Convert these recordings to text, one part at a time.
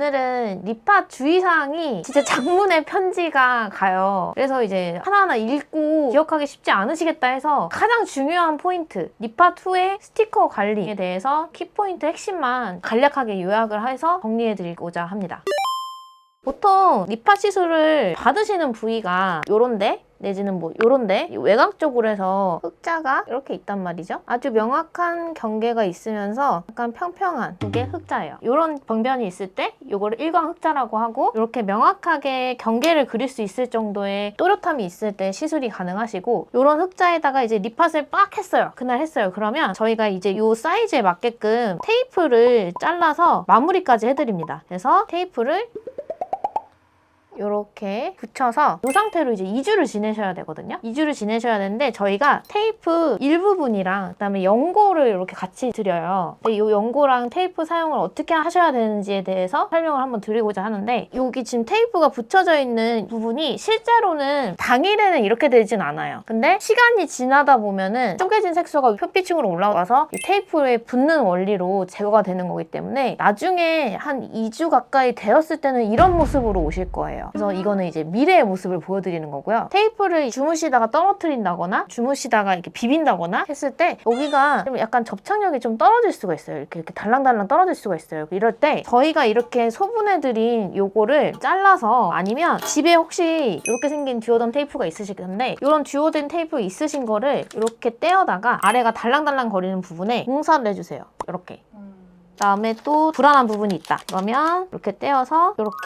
오늘은 리파 주의사항이 진짜 장문의 편지가 가요. 그래서 이제 하나하나 읽고 기억하기 쉽지 않으시겠다 해서 가장 중요한 포인트, 리파2의 스티커 관리에 대해서 키포인트 핵심만 간략하게 요약을 해서 정리해드리고자 합니다. 보통 리파 시술을 받으시는 부위가 요런데 내지는 뭐 요런데 외곽 쪽으로 해서 흑자가 이렇게 있단 말이죠. 아주 명확한 경계가 있으면서 약간 평평한 그게 흑자예요. 요런 병변이 있을 때 요거를 일광 흑자라고 하고 이렇게 명확하게 경계를 그릴 수 있을 정도의 또렷함이 있을 때 시술이 가능하시고 요런 흑자에다가 이제 리팟을 빡 했어요. 그날 했어요. 그러면 저희가 이제 요 사이즈에 맞게끔 테이프를 잘라서 마무리까지 해드립니다. 그래서 테이프를 이렇게 붙여서 이 상태로 이제 2주를 지내셔야 되거든요. 2주를 지내셔야 되는데 저희가 테이프 일부분이랑 그다음에 연고를 이렇게 같이 드려요. 이 연고랑 테이프 사용을 어떻게 하셔야 되는지에 대해서 설명을 한번 드리고자 하는데 여기 지금 테이프가 붙여져 있는 부분이 실제로는 당일에는 이렇게 되진 않아요. 근데 시간이 지나다 보면은 쪼개진 색소가 표피층으로 올라와서 이 테이프에 붙는 원리로 제거가 되는 거기 때문에 나중에 한 2주 가까이 되었을 때는 이런 모습으로 오실 거예요. 그래서 이거는 이제 미래의 모습을 보여드리는 거고요. 테이프를 주무시다가 떨어뜨린다거나 주무시다가 이렇게 비빈다거나 했을 때 여기가 좀 약간 접착력이 좀 떨어질 수가 있어요. 이렇게, 이렇게 달랑달랑 떨어질 수가 있어요. 이럴 때 저희가 이렇게 소분해드린 요거를 잘라서 아니면 집에 혹시 이렇게 생긴 듀오던 테이프가 있으실 텐데 이런 듀오된 테이프 있으신 거를 이렇게 떼어다가 아래가 달랑달랑 거리는 부분에 공사를 해주세요. 이렇게. 그 다음에 또 불안한 부분이 있다. 그러면 이렇게 떼어서 이렇게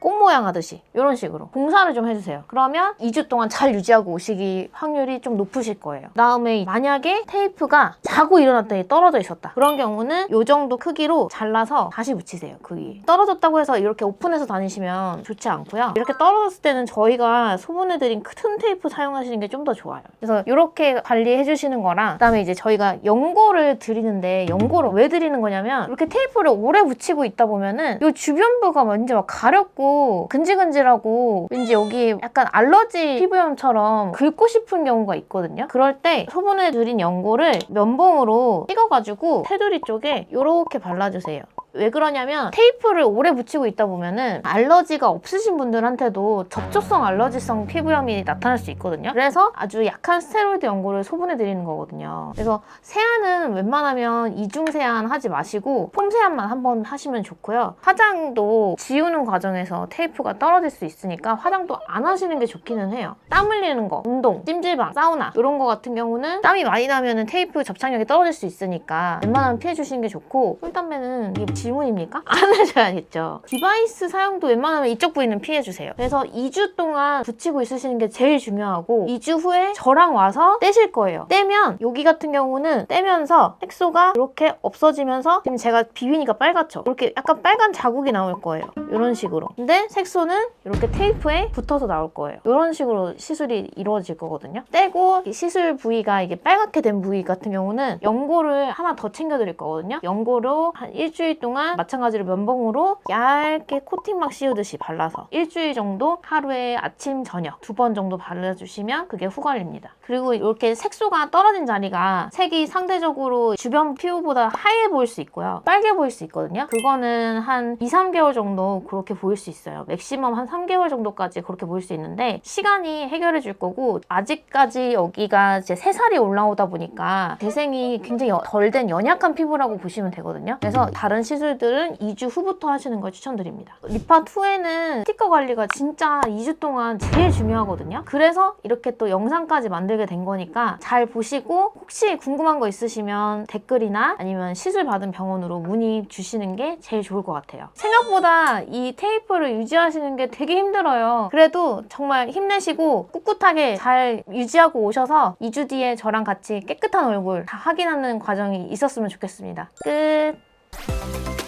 꽃 모양 하듯이 이런 식으로 공사를 좀 해주세요. 그러면 2주 동안 잘 유지하고 오시기 확률이 좀 높으실 거예요. 그다음에 만약에 테이프가 자고 일어났더니 떨어져 있었다. 그런 경우는 이 정도 크기로 잘라서 다시 붙이세요. 그 위에. 떨어졌다고 해서 이렇게 오픈해서 다니시면 좋지 않고요. 이렇게 떨어졌을 때는 저희가 소분해드린 큰 테이프 사용하시는 게 좀 더 좋아요. 그래서 이렇게 관리해 주시는 거랑 그다음에 이제 저희가 연고를 드리는데 연고를 왜 드리는 거냐면 이렇게 테이프를 오래 붙이고 있다 보면은 이 주변부가 왠지 막 가렵 고 근질근질하고 왠지 여기 약간 알러지 피부염처럼 긁고 싶은 경우가 있거든요. 그럴 때 소분해 드린 연고를 면봉으로 찍어가지고 테두리 쪽에 이렇게 발라주세요. 왜 그러냐면 테이프를 오래 붙이고 있다 보면은 알러지가 없으신 분들한테도 접촉성 알러지성 피부염이 나타날 수 있거든요. 그래서 아주 약한 스테로이드 연고를 소분해 드리는 거거든요. 그래서 세안은 웬만하면 이중 세안 하지 마시고 폼 세안만 한번 하시면 좋고요. 화장도 지우는 과정에서 테이프가 떨어질 수 있으니까 화장도 안 하시는 게 좋기는 해요. 땀 흘리는 거, 운동, 찜질방, 사우나 이런 거 같은 경우는 땀이 많이 나면은 테이프 접착력이 떨어질 수 있으니까 웬만하면 피해 주시는 게 좋고 꿀담배는 이게 질문입니까? 안 하셔야겠죠. 디바이스 사용도 웬만하면 이쪽 부위는 피해주세요. 그래서 2주 동안 붙이고 있으시는 게 제일 중요하고 2주 후에 저랑 와서 떼실 거예요. 떼면 여기 같은 경우는 떼면서 색소가 이렇게 없어지면서 지금 제가 비비니까 빨갛죠? 이렇게 약간 빨간 자국이 나올 거예요. 이런 식으로. 근데 색소는 이렇게 테이프에 붙어서 나올 거예요. 이런 식으로 시술이 이루어질 거거든요. 떼고 이 시술 부위가 이게 빨갛게 된 부위 같은 경우는 연고를 하나 더 챙겨드릴 거거든요. 연고로 한 일주일 동안 마찬가지로 면봉으로 얇게 코팅막 씌우듯이 발라서 일주일 정도 하루에 아침 저녁 두 번 정도 발라주시면 그게 후관리입니다. 그리고 이렇게 색소가 떨어진 자리가 색이 상대적으로 주변 피부보다 하얘 보일 수 있고요. 빨개 보일 수 있거든요. 그거는 한 2, 3개월 정도 그렇게 보일 수 있어요. 맥시멈 한 3개월 정도까지 그렇게 보일 수 있는데 시간이 해결해 줄 거고 아직까지 여기가 이제 새살이 올라오다 보니까 재생이 굉장히 덜 된 연약한 피부라고 보시면 되거든요. 그래서 다른 시술 들은 2주 후부터 하시는 걸 추천드립니다. 리파 2에는 스티커 관리가 진짜 2주 동안 제일 중요하거든요. 그래서 이렇게 또 영상까지 만들게 된 거니까 잘 보시고 혹시 궁금한 거 있으시면 댓글이나 아니면 시술 받은 병원으로 문의 주시는 게 제일 좋을 것 같아요. 생각보다 이 테이프를 유지하시는 게 되게 힘들어요. 그래도 정말 힘내시고 꿋꿋하게 잘 유지하고 오셔서 2주 뒤에 저랑 같이 깨끗한 얼굴 다 확인하는 과정이 있었으면 좋겠습니다. 끝! Thank you